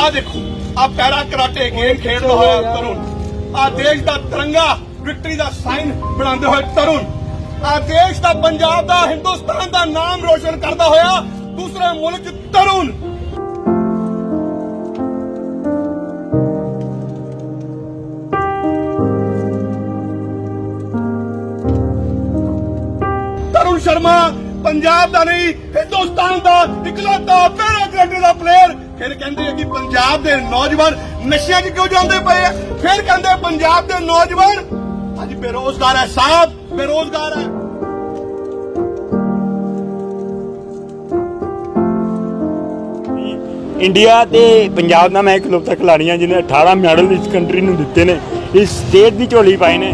ਆ ਦੇਖੋ ਆ ਪੈਰਾ ਕਰਾਟੇ ਗੇਮ ਖੇਡਦਾ ਹੋਇਆ ਤਰੁਣ। ਆ ਦੇਸ਼ ਦਾ ਤਿਰੰਗਾ, ਵਿਕਟਰੀ ਦਾ ਸਾਈਨ ਬਣਾਉਂਦੇ ਹੋਏ ਤਰੁਣ। ਆ ਦੇਸ਼ ਦਾ ਪੰਜਾਬ ਦਾ, ਹਿੰਦੁਸਤਾਨ ਦਾ ਨਾਮ ਰੋਸ਼ਨ ਕਰਦਾ ਹੋਇਆ ਦੂਸਰੇ ਮੁਲਕ ਤਰੁਣ। ਤਰੁਣ ਸ਼ਰਮਾ, ਪੰਜਾਬ ਦਾ ਨਹੀਂ, ਹਿੰਦੁਸਤਾਨ ਦਾ ਇਕਲੌਤਾ ਪੈਰਾ ਕਰਾਟੇ ਦਾ ਪਲੇਅਰ ਫਿਰ ਕਹਿੰਦੇ ਆ ਕਿ ਪੰਜਾਬ ਦੇ ਨੌਜਵਾਨ ਨਸ਼ਿਆਂ 'ਚ ਕਿਉਂ ਜਾਂਦੇ ਪਏ ਆ? ਫਿਰ ਕਹਿੰਦੇ ਪੰਜਾਬ ਦੇ ਨੌਜਵਾਨ, ਅੱਜ ਬੇਰੋਜ਼ਗਾਰ ਹੈ ਸਾਹਿਬ ਬੇਰੋਜ਼ਗਾਰ ਹੈ। ਇੰਡੀਆ ਤੇ ਪੰਜਾਬ ਦਾ ਮੈਂ ਇਕਲੌਤਾ ਖਿਲਾੜੀ ਹਾਂ ਜਿਹਨੇ 18 ਮੈਡਲ ਇਸ ਕੰਟਰੀ ਨੂੰ ਦਿੱਤੇ ਨੇ, ਇਸ ਸਟੇਟ ਦੀ ਝੋਲੀ ਪਾਏ ਨੇ।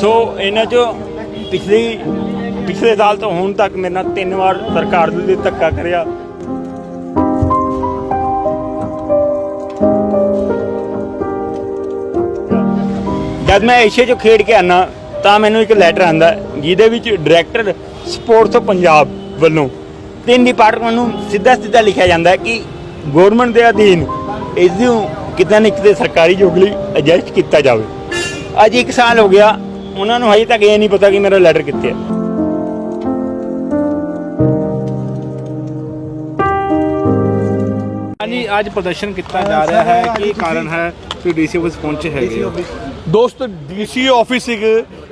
ਸੋ ਇਹਨਾਂ ਚੋਂ ਪਿਛਲੀ ਪਿਛਲੇ ਸਾਲ ਤੋਂ ਹੁਣ ਤੱਕ ਮੇਰੇ ਨਾਲ ਤਿੰਨ ਵਾਰ ਸਰਕਾਰ ਦੇ ਧੱਕਾ ਕਰਿਆ। ਜਦ ਮੈਂ ਏਸ਼ੀਆ 'ਚ ਖੇਡ ਕੇ ਆਨਾ, ਤਾਂ ਮੈਨੂੰ ਇੱਕ ਲੈਟਰ ਆਂਦਾ, ਜਿਹਦੇ ਵਿੱਚ ਡਾਇਰੈਕਟਰ ਸਪੋਰਟਸ ਪੰਜਾਬ ਵੱਲੋਂ ਤਿੰਨ ਡਿਪਾਰਟਮੈਂਟ ਨੂੰ ਸਿੱਧਾ ਸਿੱਧਾ ਲਿਖਿਆ ਜਾਂਦਾ ਹੈ ਕਿ ਗਵਰਨਮੈਂਟ ਦੇ ਅਧੀਨ ਇਸ ਨੂੰ ਕਿਤੇ ਨਾ ਕਿਤੇ ਸਰਕਾਰੀ ਜੋਬ ਲਈ ਐਡਜਸਟ ਕੀਤਾ ਜਾਵੇ। ਅੱਜ 1 ਸਾਲ ਹੋ ਗਿਆ, ਉਹਨਾਂ ਨੂੰ ਹਜੇ ਤੱਕ ਇਹ ਨਹੀਂ ਪਤਾ ਕਿ ਮੇਰਾ ਲੈਟਰ ਕਿੱਥੇ ਹੈ। ਹਾਂਜੀ ਅੱਜ ਪ੍ਰਦਰਸ਼ਨ ਕੀਤਾ ਜਾ ਰਿਹਾ ਹੈ ਕੀ ਕਾਰਨ ਹੈ? ਕਿ ਡੀਸੀ ਆਫਿਸ ਪਹੁੰਚੇ ਹੈਗੇ ਹੋ। ਦੋਸਤ ਡੀਸੀ ਆਫਿਸ ਇੱਕ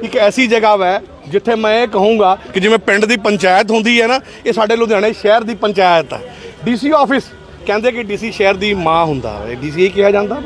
ਇੱਕ ਐਸੀ ਜਗ੍ਹਾ ਹੈ ਜਿੱਥੇ ਮੈਂ ਇਹ ਕਹੂੰਗਾ ਕਿ ਜਿਵੇਂ ਪਿੰਡ ਦੀ ਪੰਚਾਇਤ ਹੁੰਦੀ ਹੈ ਨਾ ਇਹ ਸਾਡੇ ਲੁਧਿਆਣੇ ਸ਼ਹਿਰ ਦੀ ਪੰਚਾਇਤ ਹੈ। ਡੀਸੀ ਆਫਿਸ ਕਹਿੰਦੇ ਕਿ ਡੀਸੀ ਸ਼ਹਿਰ ਦੀ ਮਾਂ ਹੁੰਦਾ ਹੈ। ਡੀਸੀ ਕਿਹਾ ਜਾਂਦਾ।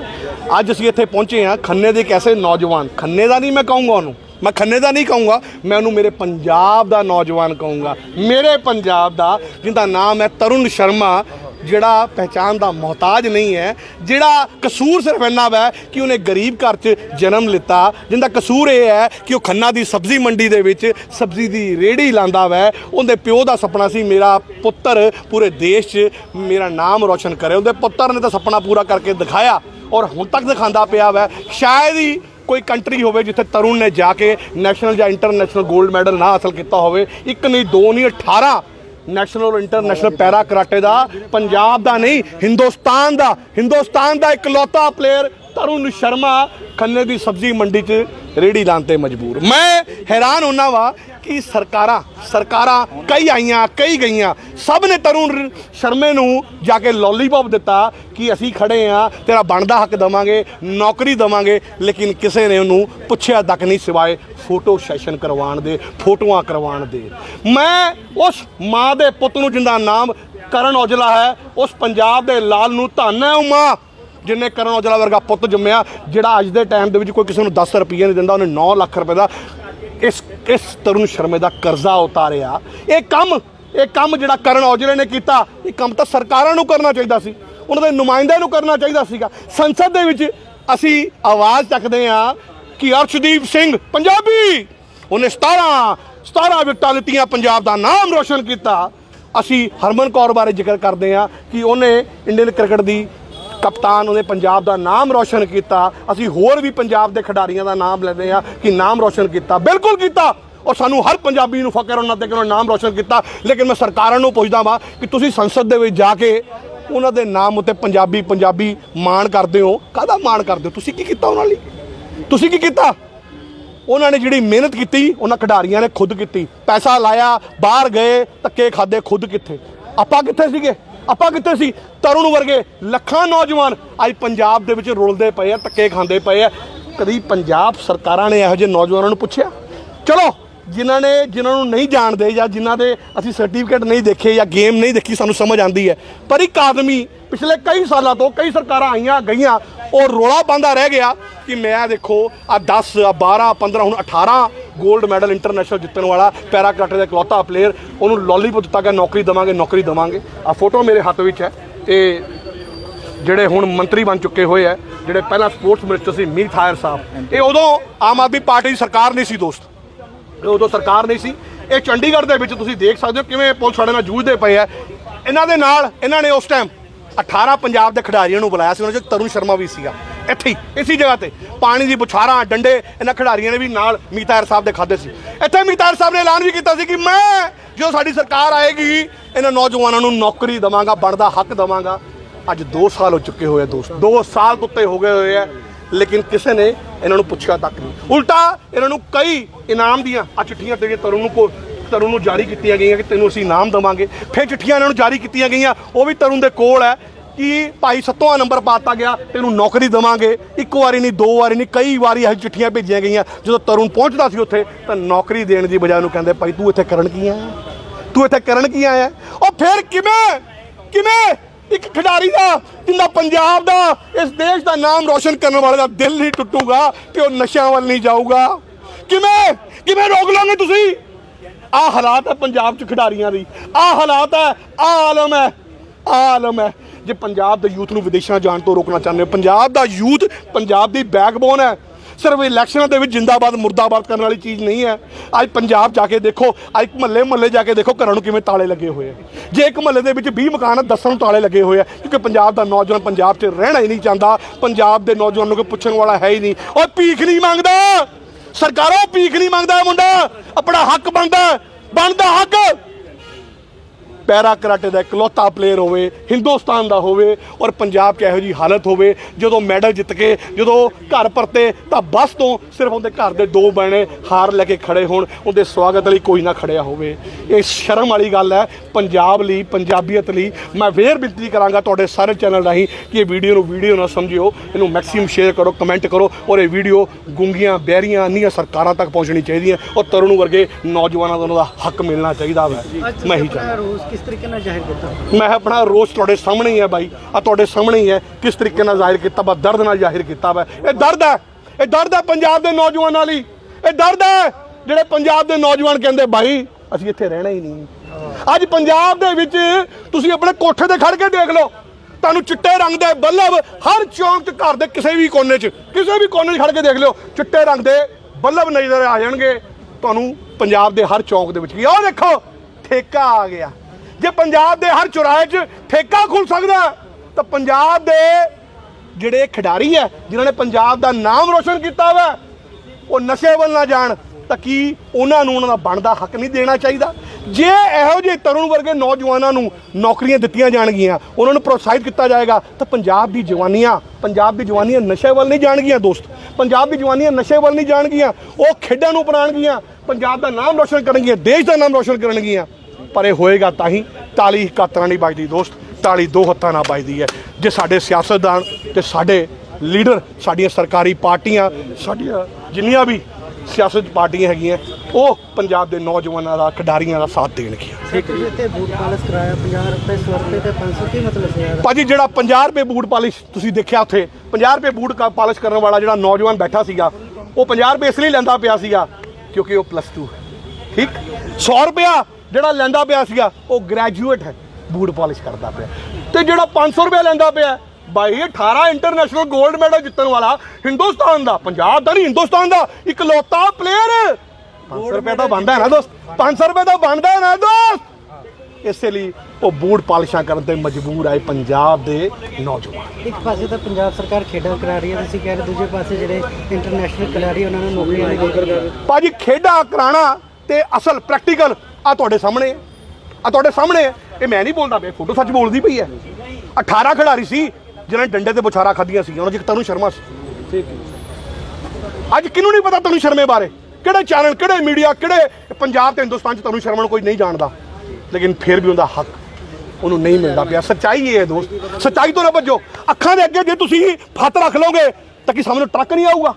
ਅੱਜ ਅਸੀਂ ਇੱਥੇ ਪਹੁੰਚੇ ਹਾਂ ਖੰਨੇ ਦੇ ਇੱਕ ਐਸੇ ਨੌਜਵਾਨ। ਖੰਨੇ ਦਾ ਨਹੀਂ ਮੈਂ ਕਹੂੰਗਾ ਉਹਨੂੰ। ਮੈਂ ਖੰਨੇ ਦਾ ਨਹੀਂ ਕਹੂੰਗਾ ਮੈਂ ਉਹਨੂੰ ਮੇਰੇ ਪੰਜਾਬ ਦਾ ਨੌਜਵਾਨ ਕਹੂੰਗਾ। ਮੇਰੇ ਪੰਜਾਬ ਦਾ ਜਿਹਦਾ ਨਾਮ ਹੈ ਤਰੁਣ ਸ਼ਰਮਾ ਜਿਹੜਾ ਪਹਿਚਾਨ ਦਾ ਮੁਹਤਾਜ ਨਹੀਂ ਹੈ, ਜਿਹੜਾ ਕਸੂਰ ਸਿਰਫ ਇੰਨਾ ਹੈ ਕਿ ਉਹਨੇ ਗਰੀਬ ਘਰ 'ਚ ਜਨਮ ਲਿੱਤਾ, ਜਿੰਦਾ ਕਸੂਰ ਇਹ ਹੈ ਕਿ ਉਹ ਖੰਨਾ ਦੀ ਸਬਜ਼ੀ ਮੰਡੀ ਦੇ ਵਿੱਚ ਸਬਜ਼ੀ ਦੀ ਰੇੜੀ ਲਾਂਦਾ ਵੈ। ਉਹਦੇ ਪਿਓ ਦਾ ਸੁਪਨਾ ਸੀ ਮੇਰਾ ਪੁੱਤਰ ਪੂਰੇ ਦੇਸ਼ 'ਚ ਮੇਰਾ ਨਾਮ ਰੋਸ਼ਨ ਕਰੇ। ਉਹਦੇ ਪੁੱਤਰ ਨੇ ਤਾਂ ਸੁਪਨਾ ਪੂਰਾ ਕਰਕੇ ਦਿਖਾਇਆ ਔਰ ਹੁਣ ਤੱਕ ਦਿਖਾਉਂਦਾ ਪਿਆ ਵੈ। ਸ਼ਾਇਦ ਹੀ ਕੋਈ ਕੰਟਰੀ ਹੋਵੇ ਜਿੱਥੇ ਤਰੁਣ ਨੇ ਜਾ ਕੇ ਨੈਸ਼ਨਲ ਜਾਂ ਇੰਟਰਨੈਸ਼ਨਲ 골ਡ ਮੈਡਲ ਨਾ ਹਾਸਲ ਕੀਤਾ ਹੋਵੇ। ਇੱਕ ਨਹੀਂ, ਦੋ ਨਹੀਂ 18 ਨੈਸ਼ਨਲ ਇੰਟਰਨੈਸ਼ਨਲ ਪੈਰਾ ਕਰਾਟੇ ਦਾ ਪੰਜਾਬ ਦਾ ਨਹੀਂ ਹਿੰਦੁਸਤਾਨ ਦਾ ਹਿੰਦੁਸਤਾਨ ਦਾ ਇਕਲੌਤਾ ਪਲੇਅਰ ਤਰੁਣ ਸ਼ਰਮਾ ਖੰਨੇ ਦੀ ਸਬਜ਼ੀ ਮੰਡੀ 'ਚ ਰੇੜੀ ਲਾਉਣ ਤੇ ਮਜਬੂਰ। ਮੈਂ ਹੈਰਾਨ ਹੁੰਨਾ ਵਾ ਕਿ ਸਰਕਾਰਾਂ ਸਰਕਾਰਾਂ ਕਈ ਆਈਆਂ, ਕਈ ਗਈਆਂ। ਸਭ ਨੇ ਤਰੁਣ ਸ਼ਰਮੇ ਨੂੰ ਜਾ ਕੇ ਲੋਲੀਪੌਪ ਦਿੱਤਾ ਕਿ ਅਸੀਂ ਖੜੇ ਆ, ਤੇਰਾ ਬਣਦਾ ਹੱਕ ਦਵਾਂਗੇ, ਨੌਕਰੀ ਦਵਾਂਗੇ। ਲੇਕਿਨ ਕਿਸੇ ਨੇ ਉਹਨੂੰ ਪੁੱਛਿਆ ਤੱਕ ਨਹੀਂ ਸਿਵਾਏ ਫੋਟੋ ਸੈਸ਼ਨ ਕਰਵਾਉਣ ਦੇ, ਫੋਟੋਆਂ ਕਰਵਾਉਣ ਦੇ। ਮੈਂ ਉਸ ਮਾਂ ਦੇ ਪੁੱਤ ਨੂੰ ਜਿੰਦਾ ਨਾਮ ਕਰਨ ਔਜਲਾ ਹੈ, ਉਸ ਪੰਜਾਬ ਦੇ ਲਾਲ ਨੂੰ ਧੰਨ ਹੈ ਉਹ ਮਾਂ ਜਿਨੇ ਕਰਨ ਔਜਲਾ ਵਰਗਾ ਪੁੱਤ ਜੰਮਿਆ, ਜਿਹੜਾ ਅੱਜ ਦੇ ਟਾਈਮ ਦੇ ਵਿੱਚ ਕੋਈ ਕਿਸੇ ਨੂੰ 10 ਰੁਪਏ ਨਹੀਂ ਦਿੰਦਾ, ਉਹਨੇ 9 ਲੱਖ ਰੁਪਏ ਦਾ ਇਸ ਇਸ ਤਰੁਣ ਸ਼ਰਮੇ ਦਾ ਕਰਜ਼ਾ ਉਤਾਰਿਆ। ਇਹ ਕੰਮ ਇਹ ਕੰਮ ਜਿਹੜਾ ਕਰਨ ਔਜਲੇ ਨੇ ਕੀਤਾ, ਇਹ ਕੰਮ ਤਾਂ ਸਰਕਾਰਾਂ ਨੂੰ ਕਰਨਾ ਚਾਹੀਦਾ ਸੀ। ਉਹਨਾਂ ਦੇ ਨੁਮਾਇੰਦਿਆਂ ਨੂੰ ਕਰਨਾ ਚਾਹੀਦਾ ਸੀਗਾ। ਸੰਸਦ ਦੇ ਵਿੱਚ ਅਸੀਂ ਆਵਾਜ਼ ਚੱਕਦੇ ਹਾਂ ਕਿ ਅਰਸ਼ਦੀਪ ਸਿੰਘ ਪੰਜਾਬੀ, ਉਹਨੇ 17 17 ਵਿਕਟਾਂ ਲਿੱਤੀਆਂ ਪੰਜਾਬ ਦਾ ਨਾਮ ਰੋਸ਼ਨ ਕੀਤਾ। ਅਸੀਂ ਹਰਮਨ ਕੌਰ ਬਾਰੇ ਜ਼ਿਕਰ ਕਰਦੇ ਹਾਂ ਕਿ ਉਹਨੇ ਇੰਡੀਅਨ ਕ੍ਰਿਕਟ ਦੀ ਕਪਤਾਨ ਉਹਨੇ ਪੰਜਾਬ ਦਾ ਨਾਮ ਰੌਸ਼ਨ ਕੀਤਾ। ਅਸੀਂ ਹੋਰ ਵੀ ਪੰਜਾਬ ਦੇ ਖਿਡਾਰੀਆਂ ਦਾ ਨਾਮ ਲੈਂਦੇ ਆ ਕਿ ਨਾਮ ਰੌਸ਼ਨ ਕੀਤਾ। ਬਿਲਕੁਲ ਕੀਤਾ। ਔਰ ਸਾਨੂੰ ਹਰ ਪੰਜਾਬੀ ਨੂੰ ਫਕਰ ਉਹਨਾਂ ਤੇ ਕਿ ਉਹਨਾਂ ਨੇ ਨਾਮ ਰੌਸ਼ਨ ਕੀਤਾ। ਲੇਕਿਨ ਮੈਂ ਸਰਕਾਰਾਂ ਨੂੰ ਪੁੱਛਦਾ ਵਾਂ ਕਿ ਤੁਸੀਂ ਸੰਸਦ ਦੇ ਵਿੱਚ ਜਾ ਕੇ ਉਹਨਾਂ ਦੇ ਨਾਮ ਉੱਤੇ ਪੰਜਾਬੀ ਪੰਜਾਬੀ ਮਾਣ ਕਰਦੇ ਹੋ। ਕਾਹਦਾ ਮਾਣ ਕਰਦੇ ਹੋ? ਤੁਸੀਂ ਕੀ ਕੀਤਾ ਉਹਨਾਂ ਲਈ? ਤੁਸੀਂ ਕੀ ਕੀਤਾ? ਉਹਨਾਂ ਨੇ ਜਿਹੜੀ ਮਿਹਨਤ ਕੀਤੀ, ਉਹਨਾਂ ਖਿਡਾਰੀਆਂ ਨੇ ਖੁਦ ਕੀਤੀ। ਪੈਸਾ ਲਾਇਆ, ਬਾਹਰ ਗਏ, ਧੱਕੇ ਖਾਦੇ ਖੁਦ ਕਿੱਥੇ? ਆਪਾਂ ਕਿੱਥੇ ਸੀਗੇ? ਆਪਾਂ ਕਿੱਥੇ ਸੀ? ਤਰੁਣ ਵਰਗੇ ਲੱਖਾਂ ਨੌਜਵਾਨ ਅੱਜ ਪੰਜਾਬ ਦੇ ਵਿੱਚ ਰੁਲਦੇ ਪਏ ਆ, ਧੱਕੇ ਖਾਂਦੇ ਪਏ ਆ। ਕਦੀ ਪੰਜਾਬ ਸਰਕਾਰਾਂ ਨੇ ਇਹੋ ਜਿਹੇ ਨੌਜਵਾਨਾਂ ਨੂੰ ਪੁੱਛਿਆ? ਚਲੋ, ਜਿਨ੍ਹਾਂ ਨੇ ਜਿਨ੍ਹਾਂ ਨੂੰ ਨਹੀਂ ਜਾਣਦੇ ਜਾਂ ਜਿਨ੍ਹਾਂ ਦੇ ਅਸੀਂ ਸਰਟੀਫਿਕੇਟ ਨਹੀਂ ਦੇਖੇ ਜਾਂ ਗੇਮ ਨਹੀਂ ਦੇਖੀ, ਸਾਨੂੰ ਸਮਝ ਆਂਦੀ ਹੈ। ਪਰ ਇੱਕ ਆਦਮੀ ਪਿਛਲੇ ਕਈ ਸਾਲਾਂ ਤੋਂ ਕਈ ਸਰਕਾਰਾਂ ਆਈਆਂ, ਗਈਆਂ, ਉਹ ਰੋਲਾ ਪਾਉਂਦਾ ਰਹਿ ਗਿਆ ਕਿ ਮੈਂ ਦੇਖੋ ਆ 10 ਆ 12 15 ਹੁਣ 18 골ਡ ਮੈਡਲ ਇੰਟਰਨੈਸ਼ਨਲ ਜਿੱਤਣ ਵਾਲਾ, ਪੈਰਾ ਕਰਾਟੇ ਦਾ ਇਕਲੌਤਾ ਪਲੇਅਰ ਉਹਨੂੰ ਲੋਲੀਪੌਪ ਦਿੱਤਾ ਗਿਆ, ਨੌਕਰੀ ਦਵਾਂਗੇ ਨੌਕਰੀ ਦਵਾਂਗੇ। ਆ ਫੋਟੋ ਮੇਰੇ ਹੱਥ ਵਿੱਚ ਹੈ ਤੇ ਜਿਹੜੇ ਹੁਣ ਮੰਤਰੀ ਬਣ ਚੁੱਕੇ ਹੋਏ ਆ ਜਿਹੜੇ ਪਹਿਲਾਂ ਸਪੋਰਟਸ ਮਿਨਿਸਟਰ ਸੀ ਮੀਰ ਥਾਇਰ ਸਾਹਿਬ, ਇਹ ਉਦੋਂ ਆਮ ਆਦਮੀ ਪਾਰਟੀ ਦੀ ਸਰਕਾਰ ਨਹੀਂ ਸੀ ਦੋਸਤ। ਇਹ ਉਦੋਂ ਸਰਕਾਰ ਨਹੀਂ ਸੀ। ਇਹ ਚੰਡੀਗੜ੍ਹ ਦੇ ਵਿੱਚ ਤੁਸੀਂ ਦੇਖ ਸਕਦੇ ਹੋ ਕਿਵੇਂ ਪੁਲਿਸ ਸਾਡੇ ਨਾਲ ਜੂਝਦੇ ਪਏ ਆ ਇਹਨਾਂ ਦੇ ਨਾਲ, ਇਹਨਾਂ ਨੇ ਉਸ ਟਾਈਮ 18 ਪੰਜਾਬ ਦੇ ਖਿਡਾਰੀਆਂ ਨੂੰ ਬੁਲਾਇਆ ਸੀ, ਉਹਨਾਂ 'ਚ ਤਰੁਣ ਸ਼ਰਮਾ ਵੀ ਸੀਗਾ। ਇੱਥੇ ਹੀ, ਇਸੀ ਜਗ੍ਹਾ ਤੇ। ਪਾਣੀ ਦੀ ਬੁਛਾਰਾਂ, ਡੰਡੇ, ਇਹਨਾਂ ਖਿਡਾਰੀਆਂ ਨੇ ਵੀ ਨਾਲ ਮੀਤਾਰ ਸਾਹਿਬ ਦੇ ਖਾਦੇ ਸੀ। ਇੱਥੇ ਮਿਤਾਰ ਸਾਹਿਬ ਨੇ ਐਲਾਨ ਵੀ ਕੀਤਾ ਸੀ ਕਿ ਮੈਂ ਜੋ ਸਾਡੀ ਸਰਕਾਰ ਆਏਗੀ, ਇਹਨਾਂ ਨੌਜਵਾਨਾਂ ਨੂੰ ਨੌਕਰੀ ਦਵਾਂਗਾ, ਬਣਦਾ ਹੱਕ ਦਵਾਂਗਾ। ਅੱਜ 2 ਸਾਲ ਹੋ ਚੁੱਕੇ ਹੋਏ ਦੋਸਤ 2 ਸਾਲ ਤੋਂ ਉੱਤੇ ਹੋ ਗਏ ਹੋਏ ਆ, ਲੇਕਿਨ ਕਿਸੇ ਨੇ ਇਹਨਾਂ ਨੂੰ ਪੁੱਛਿਆ ਤੱਕ ਨਹੀਂ। ਉਲਟਾ ਇਹਨਾਂ ਨੂੰ ਕਈ ਇਨਾਮ ਦੀਆਂ ਆ ਚਿੱਠੀਆਂ ਤੇ ਤਰੁਣ ਨੂੰ ਕੋ, ਤਰੁਣ ਨੂੰ ਜਾਰੀ ਕੀਤੀਆਂ ਗਈਆਂ ਕਿ ਤੈਨੂੰ ਅਸੀਂ ਇਨਾਮ ਦਵਾਂਗੇ। ਫਿਰ ਚਿੱਠੀਆਂ ਇਹਨਾਂ ਨੂੰ ਜਾਰੀ ਕੀਤੀਆਂ ਗਈਆਂ, ਉਹ ਵੀ ਤਰੁਣ ਦੇ ਕੋਲ ਹੈ। ਕਿ ਭਾਈ ਸੱਤਵਾਂ ਨੰਬਰ ਪਾਤਾ ਗਿਆ, ਤੈਨੂੰ ਨੌਕਰੀ ਦਵਾਂਗੇ। ਇੱਕ ਵਾਰੀ ਨਹੀਂ, ਦੋ ਵਾਰੀ ਨਹੀਂ, ਕਈ ਵਾਰੀ ਇਹ ਚਿੱਠੀਆਂ ਭੇਜੀਆਂ ਗਈਆਂ। ਜਦੋਂ ਤਰੁਣ ਪਹੁੰਚਦਾ ਸੀ ਉੱਥੇ, ਤਾਂ ਨੌਕਰੀ ਦੇਣ ਦੀ ਬਜਾਏ ਨੂੰ ਕਹਿੰਦੇ, ਭਾਈ, ਤੂੰ ਇੱਥੇ ਕਰਨ ਕੀ ਆਇਆ? ਤੂੰ ਇੱਥੇ ਕਰਨ ਕੀ ਆਇਆ? ਉਹ ਫਿਰ ਕਿਵੇਂ? ਕਿਵੇਂ? ਇੱਕ ਖਿਡਾਰੀ ਦਾ, ਜਿੰਦਾ ਪੰਜਾਬ ਦਾ, ਇਸ ਦੇਸ਼ ਦਾ ਨਾਮ ਰੋਸ਼ਨ ਕਰਨ ਵਾਲੇ ਦਾ ਦਿਲ ਨਹੀਂ ਟੁੱਟੂਗਾ ਕਿ ਉਹ ਨਸ਼ਿਆਂ ਵੱਲ ਨਹੀਂ ਜਾਊਗਾ। ਕਿਵੇਂ? ਕਿਵੇਂ ਰੋਕ ਲਓਗੇ ਤੁਸੀਂ? ਆਹ ਹਾਲਾਤ ਹੈ ਪੰਜਾਬ 'ਚ ਖਿਡਾਰੀਆਂ ਦੀ। ਆਹ ਹਾਲਾਤ ਹੈ ਆਹ ਆਲਮ ਹੈ ਆਹ ਆਲਮ ਹੈ। ਜੇ ਪੰਜਾਬ ਦੇ ਯੂਥ ਨੂੰ ਵਿਦੇਸ਼ਾਂ ਜਾਣ ਤੋਂ ਰੋਕਣਾ ਚਾਹੁੰਦੇ ਹੋ ਪੰਜਾਬ ਦਾ ਯੂਥ ਪੰਜਾਬ ਦੀ ਬੈਕਬੋਨ ਹੈ। ਸਿਰਫ ਇਲੈਕਸ਼ਨਾਂ ਦੇ ਵਿੱਚ ਜਿੰਦਾਬਾਦ ਮੁਰਦਾਬਾਦ ਕਰਨ ਵਾਲੀ ਚੀਜ਼ ਨਹੀਂ ਹੈ। ਅੱਜ ਪੰਜਾਬ ਜਾ ਕੇ ਦੇਖੋ ਅੱਜ ਮਹੱਲੇ ਮਹੱਲੇ ਜਾ ਕੇ ਦੇਖੋ ਘਰਾਂ ਨੂੰ ਕਿਵੇਂ ਤਾਲੇ ਲੱਗੇ ਹੋਏ ਆ। ਜੇ ਇੱਕ ਮਹੱਲੇ ਦੇ ਵਿੱਚ 20 ਮਕਾਨ ਆ, ਦਸਾਂ ਨੂੰ ਤਾਲੇ ਲੱਗੇ ਹੋਏ ਆ ਕਿਉਂਕਿ ਪੰਜਾਬ ਦਾ ਨੌਜਵਾਨ ਪੰਜਾਬ 'ਚ ਰਹਿਣਾ ਹੀ ਨਹੀਂ ਚਾਹੁੰਦਾ। ਪੰਜਾਬ ਦੇ ਨੌਜਵਾਨ ਨੂੰ ਕੋਈ ਪੁੱਛਣ ਵਾਲਾ ਹੈ ਹੀ ਨਹੀਂ। ਓਏ ਭੀਖ ਨਹੀਂ ਮੰਗਦਾ! ਸਰਕਾਰੋਂ ਭੀਖ ਨਹੀਂ ਮੰਗਦਾ ਮੁੰਡਾ! ਆਪਣਾ ਹੱਕ ਬਣਦਾ ਬਣਦਾ ਹੱਕ! ਪੈਰਾ ਕਰਾਟੇ ਦਾ ਇਕਲੌਤਾ ਪਲੇਅਰ ਹੋਵੇ ਹਿੰਦੁਸਤਾਨ ਦਾ ਹੋਵੇ ਔਰ ਪੰਜਾਬ 'ਚ ਇਹੋ ਜੀ ਹਾਲਤ ਹੋਵੇ ਜਦੋਂ ਮੈਡਲ ਜਿੱਤ ਕੇ ਜਦੋਂ ਘਰ ਪਰਤੇ ਤਾਂ ਬਸ ਤੋਂ ਸਿਰਫ ਉਹਦੇ ਘਰ ਦੇ ਦੋ ਬਣੇ ਹਾਰ ਲੈ ਕੇ ਖੜੇ ਹੋਣ ਉਹਦੇ ਸਵਾਗਤ ਲਈ ਕੋਈ ਨਾ ਖੜਿਆ ਹੋਵੇ। ਇਹ ਸ਼ਰਮ ਵਾਲੀ ਗੱਲ ਹੈ ਪੰਜਾਬ ਲਈ ਪੰਜਾਬੀਅਤ ਲਈ। ਮੈਂ ਫੇਰ ਬੇਨਤੀ ਕਰਾਂਗਾ ਤੁਹਾਡੇ ਸਾਰੇ ਚੈਨਲ ਰਾਹੀਂ ਕਿ ਇਹ ਵੀਡੀਓ ਨੂੰ ਵੀਡੀਓ ਨਾ ਸਮਝਿਓ ਇਹਨੂੰ ਮੈਕਸਿਮਮ ਸ਼ੇਅਰ ਕਰੋ ਕਮੈਂਟ ਕਰੋ ਔਰ ਇਹ ਵੀਡੀਓ ਗੁੰਗੀਆਂ ਬਹਿਰੀਆਂ ਅੰਨੀਆਂ ਸਰਕਾਰਾਂ ਤੱਕ ਪਹੁੰਚਣੀ ਚਾਹੀਦੀ ਹੈ ਔਰ ਤਰੁਣ ਵਰਗੇ ਨੌਜਵਾਨਾਂ ਦਾ ਉਹਨਾਂ ਦਾ ਹੱਕ ਮਿਲਣਾ ਚਾਹੀਦਾ ਹੈ ਮੈਂ ਹੀ ਚਾਹੁੰਦਾ। ਕਿਸ ਤਰੀਕੇ ਨਾਲ ਜ਼ਾਹਿਰ ਕੀਤਾ? ਮੈਂ ਆਪਣਾ ਰੋਸ ਤੁਹਾਡੇ ਸਾਹਮਣੇ ਹੀ ਹੈ ਬਾਈ। ਆ ਤੁਹਾਡੇ ਸਾਹਮਣੇ ਹੀ ਹੈ ਕਿਸ ਤਰੀਕੇ ਨਾਲ ਜ਼ਾਹਿਰ ਕੀਤਾ ਵਾ, ਦਰਦ ਨਾਲ ਜ਼ਾਹਿਰ ਕੀਤਾ ਵਾ। ਇਹ ਦਰਦ ਹੈ, ਇਹ ਦਰਦ ਹੈ ਪੰਜਾਬ ਦੇ ਨੌਜਵਾਨਾਂ ਲਈ। ਇਹ ਦਰਦ ਹੈ, ਜਿਹੜੇ ਪੰਜਾਬ ਦੇ ਨੌਜਵਾਨ ਕਹਿੰਦੇ, ਬਾਈ, ਅਸੀਂ ਇੱਥੇ ਰਹਿਣਾ ਹੀ ਨਹੀਂ। ਅੱਜ ਪੰਜਾਬ ਦੇ ਵਿੱਚ ਤੁਸੀਂ ਆਪਣੇ ਕੋਠੇ ਤੇ ਖੜ ਕੇ ਦੇਖ ਲਓ। ਤੁਹਾਨੂੰ ਚਿੱਟੇ ਰੰਗ ਦੇ ਬੱਲਬ ਹਰ ਚੌਂਕ 'ਚ ਘਰ ਦੇ ਕਿਸੇ ਵੀ ਕੋਨੇ 'ਚ, ਕਿਸੇ ਵੀ ਕੋਨੇ 'ਚ ਖੜ ਕੇ ਦੇਖ ਲਿਓ। ਚਿੱਟੇ ਰੰਗ ਦੇ ਬੱਲਬ ਨਜ਼ਰ ਆ ਜਾਣਗੇ। ਤੁਹਾਨੂੰ ਪੰਜਾਬ ਦੇ ਹਰ ਚੌਂਕ ਦੇ ਵਿੱਚ। ਵੀ ਆਹ ਦੇਖੋ, ਠੇਕਾ ਆ ਗਿਆ। ਜੇ ਪੰਜਾਬ ਦੇ ਹਰ ਚੁਰਾਹੇ 'ਚ ਠੇਕਾ ਖੁੱਲ ਸਕਦਾ ਤਾਂ ਪੰਜਾਬ ਦੇ ਜਿਹੜੇ ਖਿਡਾਰੀ ਹੈ, ਜਿਨ੍ਹਾਂ ਨੇ ਪੰਜਾਬ ਦਾ ਨਾਮ ਰੋਸ਼ਨ ਕੀਤਾ ਵਾ ਉਹ ਨਸ਼ੇ ਵੱਲ ਨਾ ਜਾਣ, ਤਾਂ ਕੀ ਉਹਨਾਂ ਨੂੰ ਉਹਨਾਂ ਦਾ ਬਣਦਾ ਹੱਕ ਨਹੀਂ ਦੇਣਾ ਚਾਹੀਦਾ? ਜੇ ਇਹੋ ਜਿਹੇ ਤਰੁਣ ਵਰਗੇ ਨੌਜਵਾਨਾਂ ਨੂੰ ਨੌਕਰੀਆਂ ਦਿੱਤੀਆਂ ਜਾਣਗੀਆਂ, ਉਹਨਾਂ ਨੂੰ ਪ੍ਰੋਤਸਾਹਿਤ ਕੀਤਾ ਜਾਏਗਾ, ਤਾਂ ਪੰਜਾਬ ਦੀ ਜਵਾਨੀਆਂ, ਪੰਜਾਬ ਦੀ ਜਵਾਨੀਆਂ ਨਸ਼ੇ ਵੱਲ ਨਹੀਂ ਜਾਣਗੀਆਂ ਦੋਸਤ। ਪੰਜਾਬ ਦੀ ਜਵਾਨੀਆਂ ਨਸ਼ੇ ਵੱਲ ਨਹੀਂ ਜਾਣਗੀਆਂ, ਉਹ ਖੇਡਾਂ ਨੂੰ ਅਪਣਾਉਣਗੀਆਂ, ਪੰਜਾਬ ਦਾ ਨਾਮ ਰੋਸ਼ਨ ਕਰਨਗੀਆਂ, ਦੇਸ਼ ਦਾ ਨਾਮ ਰੋਸ਼ਨ ਕਰਨਗੀਆਂ। ਪਰ ਇਹ ਹੋਏਗਾ ਤਾਂ ਹੀ ਤਾਲੀ ਇਕਾਤਰਾਂ ਨਹੀਂ ਵੱਜਦੀ ਦੋਸਤ। ਤਾਲੀ ਦੋ ਹੱਥਾਂ ਨਾਲ ਵੱਜਦੀ ਹੈ। ਜੇ ਸਾਡੇ ਸਿਆਸਤਦਾਨ ਤੇ ਸਾਡੇ ਲੀਡਰ, ਸਾਡੀਆਂ ਸਰਕਾਰੀ ਪਾਰਟੀਆਂ, ਸਾਡੀਆਂ ਜਿੰਨੀਆਂ ਵੀ ਸਿਆਸਤ ਪਾਰਟੀਆਂ ਹੈਗੀਆਂ, ਉਹ ਪੰਜਾਬ ਦੇ ਨੌਜਵਾਨਾਂ ਦਾ, ਖਿਡਾਰੀਆਂ ਦਾ ਸਾਥ ਦੇਣਗੀਆਂ। ਤੁਸੀਂ ਇੱਥੇ ਬੂਟ ਪਾਲਿਸ਼ ਕਰਾਇਆ 50 ਰੁਪਏ 100 ਰੁਪਏ ਤੇ 500 ਕੀ ਮਤਲਬ ਸੀ ਭਾਜੀ, ਜਿਹੜਾ 50 ਰੁਪਏ ਬੂਟ ਪਾਲਿਸ਼ ਤੁਸੀਂ ਦੇਖਿਆ ਉੱਥੇ 50 ਰੁਪਏ ਬੂਟ ਕਾ- ਪਾਲਿਸ਼ ਕਰਨ ਵਾਲਾ ਜਿਹੜਾ ਨੌਜਵਾਨ ਬੈਠਾ ਸੀਗਾ, ਉਹ 50 ਰੁਪਏ ਇਸ ਲਈ ਲੈਂਦਾ ਪਿਆ ਸੀਗਾ ਕਿਉਂਕਿ ਉਹ ਪਲੱਸ 2 ਠੀਕ? 100 ਰੁਪਿਆ ਜਿਹੜਾ ਲੈਂਦਾ ਪਿਆ ਸੀਗਾ ਉਹ ਗ੍ਰੈਜੂਏਟ ਹੈ ਬੂਟ ਪਾਲਿਸ਼ ਕਰਦਾ ਪਿਆ। ਤੇ ਜਿਹੜਾ 500 ਰੁਪਏ ਲੈਂਦਾ ਪਿਆ ਬਾਈ ਇਹ 18 ਇੰਟਰਨੈਸ਼ਨਲ 골ਡ ਮੈਡਲ ਜਿੱਤਣ ਵਾਲਾ ਹਿੰਦੁਸਤਾਨ ਦਾ ਪੰਜਾਬ ਦਾ ਨਹੀਂ ਹਿੰਦੁਸਤਾਨ ਦਾ ਇਕਲੌਤਾ ਪਲੇਅਰ 500 ਰੁਪਏ ਦਾ ਬਣਦਾ ਹੈ ਨਾ ਦੋਸਤ 500 ਰੁਪਏ ਦਾ ਬਣਦਾ ਹੈ ਨਾ ਦੋਸਤ। ਇਸੇ ਲਈ ਉਹ ਬੂਟ ਪਾਲਿਸ਼ਾਂ ਕਰਨ ਤੇ ਮਜਬੂਰ ਆਏ ਪੰਜਾਬ ਦੇ ਨੌਜਵਾਨ। ਇੱਕ ਪਾਸੇ ਤਾਂ ਪੰਜਾਬ ਸਰਕਾਰ ਖੇਡਾਂ ਕਰਾ ਰਹੀ ਹੈ ਤੁਸੀਂ ਕਹਿ ਰਹੇ ਦੂਜੇ ਪਾਸੇ ਜਿਹੜੇ ਇੰਟਰਨੈਸ਼ਨਲ ਖਿਡਾਰੀ ਉਹਨਾਂ ਨੂੰ ਨੌਕਰੀਆਂ ਨਹੀਂ ਦੇ ਰਹੀ ਭਾਜੀ ਖੇਡਾਂ ਕਰਾਣਾ ਤੇ ਅਸਲ ਪ੍ਰੈਕਟੀਕਲ ਆ ਤੁਹਾਡੇ ਸਾਹਮਣੇ ਆ ਤੁਹਾਡੇ ਸਾਹਮਣੇ ਹੈ। ਇਹ ਮੈਂ ਨਹੀਂ ਬੋਲਦਾ ਪਿਆ ਫੋਟੋ ਸੱਚ ਬੋਲਦੀ ਪਈ ਹੈ। 18 ਖਿਡਾਰੀ ਸੀ ਜਿਨ੍ਹਾਂ ਨੇ ਡੰਡੇ ਤੇ ਬੁਛਾਰਾ ਖਾਧੀਆਂ ਸੀ, ਉਹਨਾਂ ਚ ਇੱਕ ਸ਼ਰਮਾ ਸੀ। ਅੱਜ ਕਿਹਨੂੰ ਨਹੀਂ ਪਤਾ ਤਨੂ ਸ਼ਰਮੇ ਬਾਰੇ? ਕਿਹੜੇ ਚੈਨਲ, ਕਿਹੜੇ ਮੀਡੀਆ, ਕਿਹੜੇ ਪੰਜਾਬ ਤੇ ਹਿੰਦੁਸਤਾਨ ਚ ਤਨੂੰ ਸ਼ਰਮਾ ਨੂੰ ਕੋਈ ਨਹੀਂ ਜਾਣਦਾ। ਲੇਕਿਨ ਫਿਰ ਵੀ ਉਹਦਾ ਹੱਕ ਉਹਨੂੰ ਨਹੀਂ ਮਿਲਦਾ ਪਿਆ। ਸੱਚਾਈ ਇਹ ਹੈ ਦੋਸਤ, ਸੱਚਾਈ ਤੋਂ ਨਾ ਭੱਜੋ। ਅੱਖਾਂ ਦੇ ਅੱਗੇ ਜੇ ਤੁਸੀਂ ਹੱਥ ਰੱਖ ਲਓਗੇ, ਤਾਂ ਕਿ ਸਾਹਮਣੇ ਟਰੱਕ ਨਹੀਂ ਆਊਗਾ?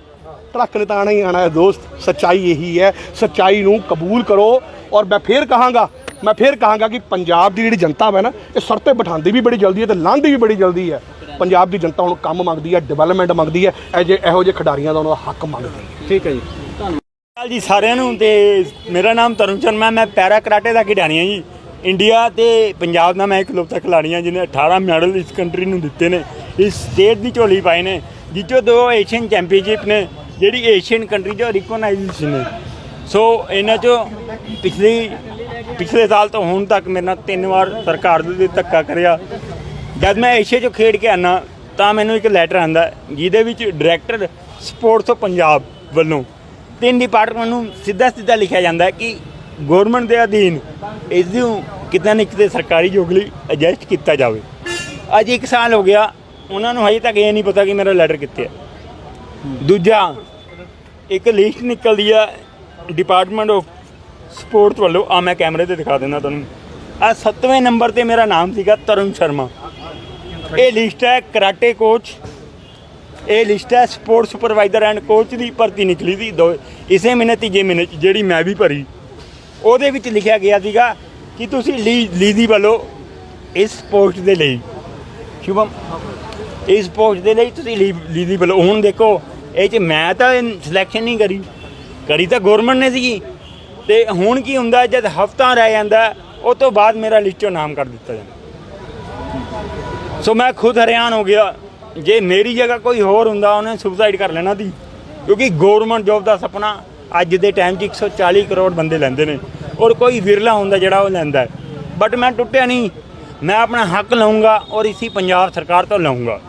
ਟਰੱਕ ਨੇ ਤਾਂ ਆਣਾ ਹੀ ਆਣਾ ਹੈ ਦੋਸਤ। ਸੱਚਾਈ ਇਹੀ ਹੈ। ਸੱਚਾਈ ਨੂੰ ਕਬੂਲ ਕਰੋ। ਔਰ ਮੈਂ ਫੇਰ ਕਹਾਂਗਾ, ਮੈਂ ਫੇਰ ਕਹਾਂਗਾ ਕਿ ਪੰਜਾਬ ਦੀ ਜਿਹੜੀ ਜਨਤਾ ਹੈ ਨਾ, ਇਹ ਸਰ ਤੇ ਬਿਠਾਉਂਦੀ ਵੀ ਬੜੀ ਜਲਦੀ ਹੈ ਤੇ ਲਾਂਦੀ ਵੀ ਬੜੀ ਜਲਦੀ ਹੈ। ਪੰਜਾਬ ਦੀ ਜਨਤਾ ਹੁਣ ਕੰਮ ਮੰਗਦੀ ਹੈ ਡਿਵੈਲਪਮੈਂਟ ਮੰਗਦੀ ਹੈ, ਇਹ ਜੇ ਇਹੋ ਜਿਹੇ ਖਿਡਾਰੀਆਂ ਦਾ ਉਹਨਾਂ ਦਾ ਹੱਕ ਮੰਗਦੀ ਹੈ। ਠੀਕ ਹੈ ਜੀ। ਸਤਿ ਜੀ ਸਾਰਿਆਂ ਨੂੰ ਤੇ ਮੇਰਾ ਨਾਮ ਤਰੁਣ ਸ਼ਰਮਾ ਮੈਂ ਪੈਰਾ ਕਰਾਟੇ ਦਾ ਖਿਡਾਰੀ ਹਾਂ ਜੀ। ਇੰਡੀਆ ਤੇ ਪੰਜਾਬ ਦਾ ਮੈਂ ਇਕਲੌਤਾ ਖਿਡਾਰੀ ਹਾਂ, ਜਿਹਨੇ 18 ਮੈਡਲ ਇਸ ਕੰਟਰੀ ਨੂੰ ਦਿੱਤੇ ਨੇ, ਇਸ ਸਟੇਟ ਦੀ ਝੋਲੀ ਪਾਏ ਨੇ, ਜਿੱਚੋਂ ਦੋ ਏਸ਼ੀਅਨ ਚੈਂਪੀਅਨਸ਼ਿਪ ਨੇ, ਜਿਹੜੀ ਏਸ਼ੀਅਨ ਕੰਟਰੀ ਜੋ ਰਿਕੋਗਨਾਈਜ਼ੇਸ਼ਨ ਨੇ। ਸੋ ਇਹਨਾਂ ਚੋਂ ਪਿਛਲੀ ਪਿਛਲੇ ਸਾਲ ਤੋਂ ਹੁਣ ਤੱਕ ਮੇਰੇ ਨਾਲ ਤਿੰਨ ਵਾਰ ਸਰਕਾਰ ਦੇ ਧੱਕਾ ਕਰਿਆ। ਜਦ ਮੈਂ ਏਸ਼ੀਆ 'ਚੋਂ ਖੇਡ ਕੇ ਆਨਾ, ਤਾਂ ਮੈਨੂੰ ਇੱਕ ਲੈਟਰ ਆਂਦਾ, ਜਿਹਦੇ ਵਿੱਚ ਡਾਇਰੈਕਟਰ ਸਪੋਰਟਸ ਆਫ ਪੰਜਾਬ ਵੱਲੋਂ ਤਿੰਨ ਡਿਪਾਰਟਮੈਂਟ ਨੂੰ ਸਿੱਧਾ ਸਿੱਧਾ ਲਿਖਿਆ ਜਾਂਦਾ ਹੈ ਕਿ ਗਵਰਨਮੈਂਟ ਦੇ ਅਧੀਨ ਇਸ ਨੂੰ ਕਿਤੇ ਨਾ ਕਿਤੇ ਸਰਕਾਰੀ ਜੋਗ ਲਈ ਐਡਜਸਟ ਕੀਤਾ ਜਾਵੇ। ਅੱਜ ਇੱਕ ਸਾਲ ਹੋ ਗਿਆ, ਉਹਨਾਂ ਨੂੰ ਹਜੇ ਤੱਕ ਇਹ ਨਹੀਂ ਪਤਾ ਕਿ ਮੇਰਾ ਲੈਟਰ ਕਿੱਥੇ ਹੈ। ਦੂਜਾ, ਇੱਕ ਲਿਸਟ ਨਿਕਲਦੀ ਆ ਡਿਪਾਰਟਮੈਂਟ ਆਫ ਸਪੋਰਟਸ ਵੱਲੋਂ, ਆ ਮੈਂ ਕੈਮਰੇ ਤੇ ਦਿਖਾ ਦਿੰਦਾ ਤੁਹਾਨੂੰ। ਆ 7ਵੇਂ ਨੰਬਰ ਤੇ ਮੇਰਾ ਨਾਮ ਸੀਗਾ ਤਰੁਣ ਸ਼ਰਮਾ। ਇਹ ਲਿਸਟ ਹੈ ਕਰਾਟੇ ਕੋਚ। ਇਹ ਲਿਸਟ ਹੈ ਸਪੋਰਟ ਸੁਪਰਵਾਈਜ਼ਰ ਐਂਡ ਕੋਚ ਦੀ ਭਰਤੀ ਨਿਕਲੀ ਸੀ ਦੋ ਇਸੇ ਮਹੀਨੇ, ਤੀਜੇ ਮਹੀਨੇ ਜਿਹੜੀ ਮੈਂ ਵੀ ਭਰੀ। ਉਹਦੇ ਵਿੱਚ ਲਿਖਿਆ ਗਿਆ ਸੀਗਾ ਕਿ ਤੁਸੀਂ ਲੀ ਲੀਦੀ ਵੱਲੋਂ ਇਸ ਪੋਸਟ ਦੇ ਲਈ, ਸ਼ੁਭਮ, ਇਸ ਪੋਸਟ ਦੇ ਲਈ ਤੁਸੀਂ ਲੀ- ਲੀਦੀ ਵੱਲੋਂ, ਹੁਣ ਦੇਖੋ, ਇਹ ਚ ਮੈਂ ਤਾਂ ਸਿਲੈਕਸ਼ਨ ਨਹੀਂ ਕਰੀ। ਕਰੀ ਤਾਂ ਗਵਰਨਮੈਂਟ ਨੇ ਸੀਗੀ। ਤੇ ਹੁਣ ਕੀ ਹੁੰਦਾ, ਜਦ ਹਫਤਾ ਰਹਿ ਜਾਂਦਾ, ਉਹ ਤੋਂ ਬਾਅਦ ਮੇਰਾ ਲਿਸਟੋਂ ਨਾਮ ਕਰ ਦਿੱਤਾ ਜਾਂਦਾ। ਸੋ ਮੈਂ ਖੁਦ ਹੈਰਾਨ ਹੋ ਗਿਆ, ਜੇ ਮੇਰੀ ਜਗ੍ਹਾ ਕੋਈ ਹੋਰ ਹੁੰਦਾ, ਉਹਨੇ ਸੁਸਾਈਡ ਕਰ ਲੈਣਾ ਸੀ। ਕਿਉਂਕਿ ਗਵਰਨਮੈਂਟ ਜੌਬ ਦਾ ਸੁਪਨਾ ਅੱਜ ਦੇ ਟਾਈਮ 'ਚ 140 ਕਰੋੜ ਬੰਦੇ ਲੈਂਦੇ ਨੇ, ਔਰ ਕੋਈ ਵਿਰਲਾ ਹੁੰਦਾ ਜਿਹੜਾ ਉਹ ਲੈਂਦਾ ਬਟ ਮੈਂ ਟੁੱਟਿਆ ਨਹੀਂ, ਮੈਂ ਆਪਣਾ ਹੱਕ ਲਵਾਂਗਾ ਔਰ ਇਸੀ ਪੰਜਾਬ ਸਰਕਾਰ ਤੋਂ ਲਵਾਂਗਾ